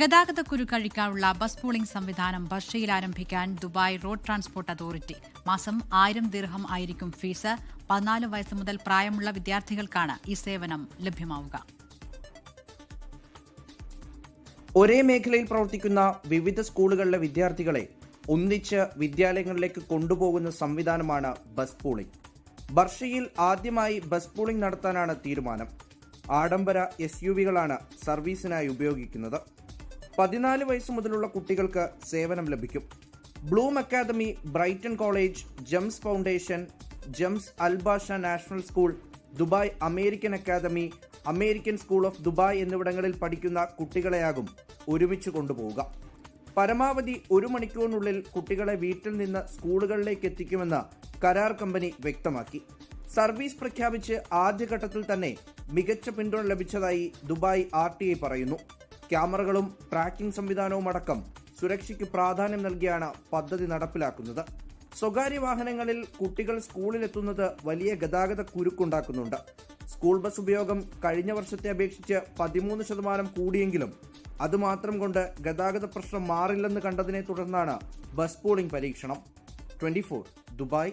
ഗതാഗതക്കുരു കഴിക്കാനുള്ള bus pooling സംവിധാനം ബർഷയിൽ ആരംഭിക്കാൻ ദുബായ് റോഡ് ട്രാൻസ്പോർട്ട് അതോറിറ്റി. മാസം ആയിരം ദിർഹം ആയിരിക്കും ഫീസ്. പതിനാല് വയസ്സ് മുതൽ പ്രായമുള്ള വിദ്യാർത്ഥികൾക്കാണ് ഈ സേവനം ലഭ്യമാവുക. ഒരേ മേഖലയിൽ പ്രവർത്തിക്കുന്ന വിവിധ സ്കൂളുകളിലെ വിദ്യാർത്ഥികളെ ഒന്നിച്ച് വിദ്യാലയങ്ങളിലേക്ക് കൊണ്ടുപോകുന്ന സംവിധാനമാണ് ബസ് പൂളിംഗ്. ബർഷയിൽ ആദ്യമായി ബസ് പൂളിംഗ് നടത്താനാണ് തീരുമാനം. ആഡംബര എസ് സർവീസിനായി ഉപയോഗിക്കുന്നത്. പതിനാല് വയസ്സ് മുതലുള്ള കുട്ടികൾക്ക് സേവനം ലഭിക്കും. Bloom academy Brighton college GEMS foundation GEMS Al Barsha national school Dubai American academy American school of Dubai എന്നിവിടങ്ങളിൽ പഠിക്കുന്ന കുട്ടികളെയാകും ഒരുമിച്ച് കൊണ്ടുപോവുക. പരമാവധി ഒരു മണിക്കൂറിനുള്ളിൽ കുട്ടികളെ വീട്ടിൽ നിന്ന് സ്കൂളുകളിലേക്ക് എത്തിക്കുമെന്ന് കരാർ കമ്പനി വ്യക്തമാക്കി. സർവീസ് പ്രഖ്യാപിച്ച് ആദ്യഘട്ടത്തിൽ തന്നെ മികച്ച പിന്തുണ ലഭിച്ചതായി ദുബായ് ആർ പറയുന്നു. ക്യാമറകളും ട്രാക്കിംഗ് സംവിധാനവും അടക്കം സുരക്ഷയ്ക്ക് പ്രാധാന്യം നൽകിയാണ് പദ്ധതി നടപ്പിലാക്കുന്നത്. സ്വകാര്യ വാഹനങ്ങളിൽ കുട്ടികൾ സ്കൂളിലെത്തുന്നത് വലിയ ഗതാഗത കുരുക്കുണ്ടാക്കുന്നുണ്ട്. സ്കൂൾ ബസ് ഉപയോഗം കഴിഞ്ഞ വർഷത്തെ അപേക്ഷിച്ച് പതിമൂന്ന് ശതമാനം കൂടിയെങ്കിലും അതുമാത്രം കൊണ്ട് ഗതാഗത പ്രശ്നം മാറില്ലെന്ന് കണ്ടതിനെ തുടർന്നാണ് ബസ് പോളിംഗ് പരീക്ഷണം. Twenty Dubai.